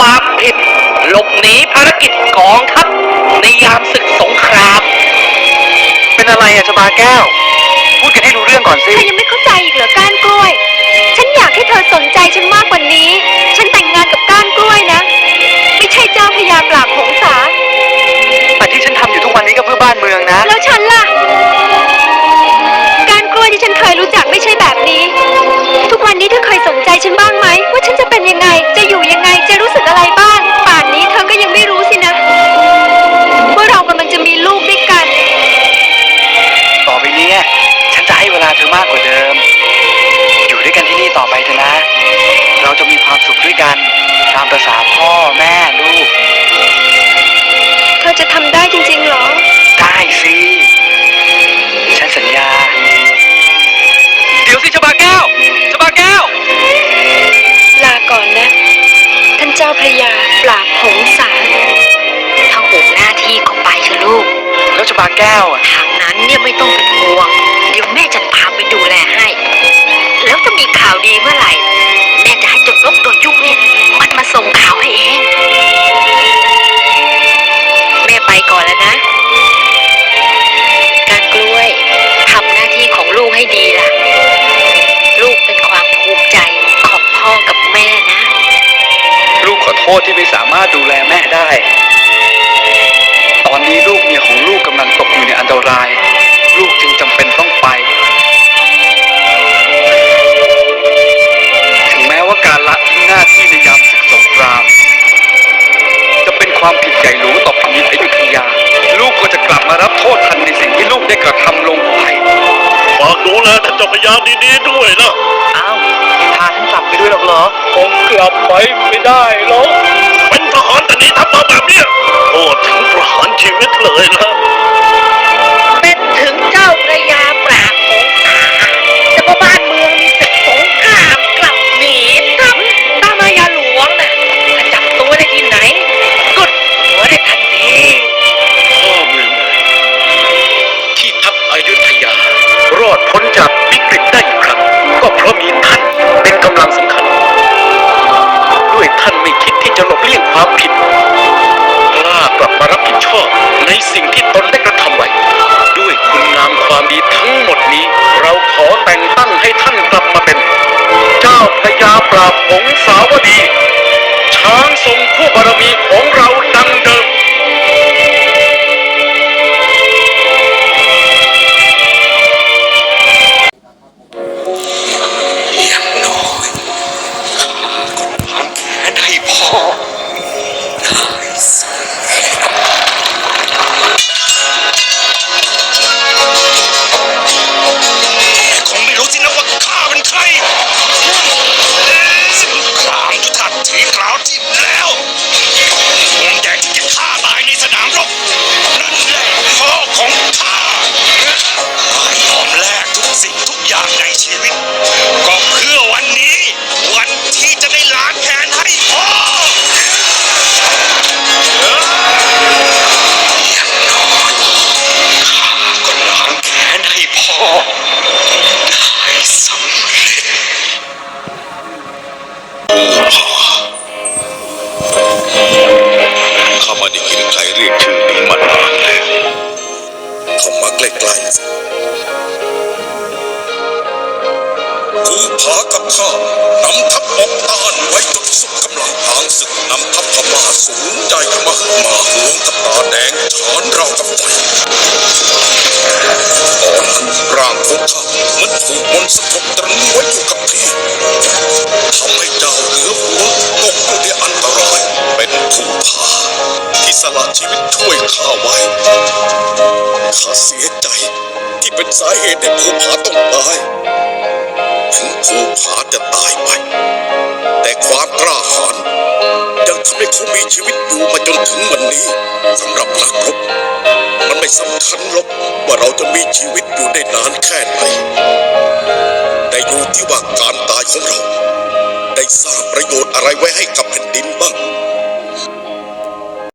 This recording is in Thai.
ความผิด หลบหนีภารกิจกองทัพในยามศึกสงคราม เป็นอะไรอะชบาแก้ว พูดกันให้รู้เรื่องก่อนสิเธอยังไม่เข้าใจอีกเหรอก้านกล้วย เนี่ยไม่ต้องเป็นห่วง เดี๋ยวแม่จะตาไปดูแลให้ แล้วจะมีข่าวดีเมื่อไหร่ แม่จะให้เจ้านกตัวจุกเนี่ยมันมาส่งข่าวให้เอง แม่ไปก่อนแล้วนะ การกล้วยทำหน้าที่ของลูกให้ดีล่ะ ลูกเป็นความภูมิใจของพ่อกับแม่นะ ลูกขอโทษที่ไม่สามารถดูแลแม่ได้ ความผิดใหญ่หลวงต่อแผ่นดินอยุธยา ลูกก็จะกลับมารับโทษทันในสิ่งที่ลูกได้กระทำลงไปฝากดูแลท่านเจ้าพระยาดีๆด้วยนะอ้าวพาท่านกลับไปด้วยหรอกเหรอคงกลับไปไม่ได้หรอกเป็นทหารแต่นี้ทำม ความผิดกล้ากลับมารับผิดชอบในสิ่งที่ตนได้กระทำไว้ ด้วยคุณงามความดีทั้งหมดนี้ เราขอแต่งตั้งให้ท่านกลับมาเป็น เจ้าพระยาปราบผงสาวดี ช้างทรงผู้บารมีของเรา ชีวิต ก็เพื่อวันนี้ วันที่จะได้ล้างแค้นให้พ่ออย่างน้อยข้าก็ล้างแค้นให้พ่อได้สำเร็จข้ามาได้ยินใครเรียกชื่อนี้มานานแล้วเข้ามาใกล้ๆ สิภูผากับข้านำทัพออกต้านไว้จนสุดกำลังทางศึกนำทัพพม่าสูงใจมามาหวงกับตาแดงฉานเรากับไฟตอนนั้นร่างของข้ามันถูกมนต์สะกดตรึงไว้อยู่กับที่ทำให้เจ้าเหนือหัวตกอยู่ในอันตรายเป็นภูผาที่สละชีวิตช่วยข้าไว้ข้าเสียใจที่เป็นสาเหตุให้ภูผาต้องตาย ถึงภูผาจะตายไป แต่ความกล้าหาญยังทำให้เขามีชีวิตอยู่มาจนถึงวันนี้สำหรับนักรบ มันไม่สำคัญหรอกว่าเราจะมีชีวิตอยู่ได้นานแค่ไหน แต่อยู่ที่ว่าการตายของเรา ได้สร้างประโยชน์อะไรไว้ให้กับ